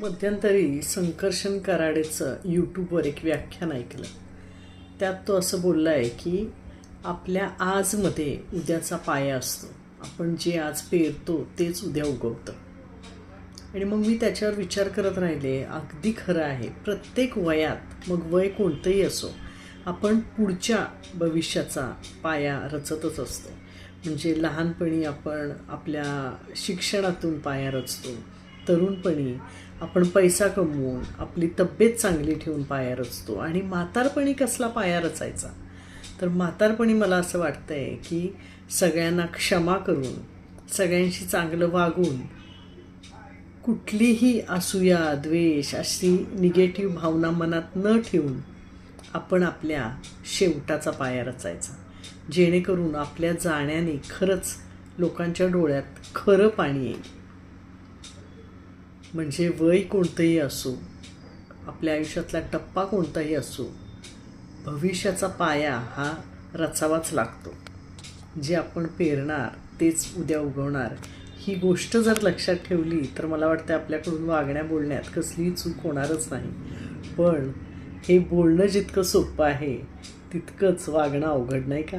मध्यंतरी संकर्षण कराडेचं यूट्यूबवर एक व्याख्यान ऐकलं. त्यात तो असं बोलला आहे की आपल्या आजमध्ये उद्याचा पाया असतो. आपण जे आज पेरतो तेच उद्या उगवतं. आणि मग मी त्याच्यावर विचार करत राहिले अगदी खरं आहे प्रत्येक वयात मग वय कोणतंही असो आपण पुढच्या भविष्याचा पाया रचतच असतो. म्हणजे लहानपणी आपण आपल्या शिक्षणातून पाया रचतो तरुणपणी आपण पैसा कमवून आपली तब्येत चांगली ठेवून पाया रचतो आणि म्हातारपणी कसला पाया रचायचा तर म्हातारपणी मला असं वाटतं आहे की सगळ्यांना क्षमा करून सगळ्यांशी चांगलं वागून कुठलीही असूया द्वेष अशी निगेटिव्ह भावना मनात न ठेवून आपण आपल्या शेवटाचा पाया रचायचा जेणेकरून आपल्या जाण्याने खरंच लोकांच्या डोळ्यात खरं पाणी येईल. म्हणजे वय कोणतंही असो आपल्या आयुष्यातला टप्पा कोणताही असो भविष्याचा पाया हा रचावाच लागतो. जे आपण पेरणार तेच उद्या उगवणार ही गोष्ट जर लक्षात ठेवली तर मला वाटतं आपल्याकडून वागण्या बोलण्यात कसलीही चूक होणारच नाही. पण हे बोलणं जितकं सोपं आहे तितकंच वागणं अवघड नाही का?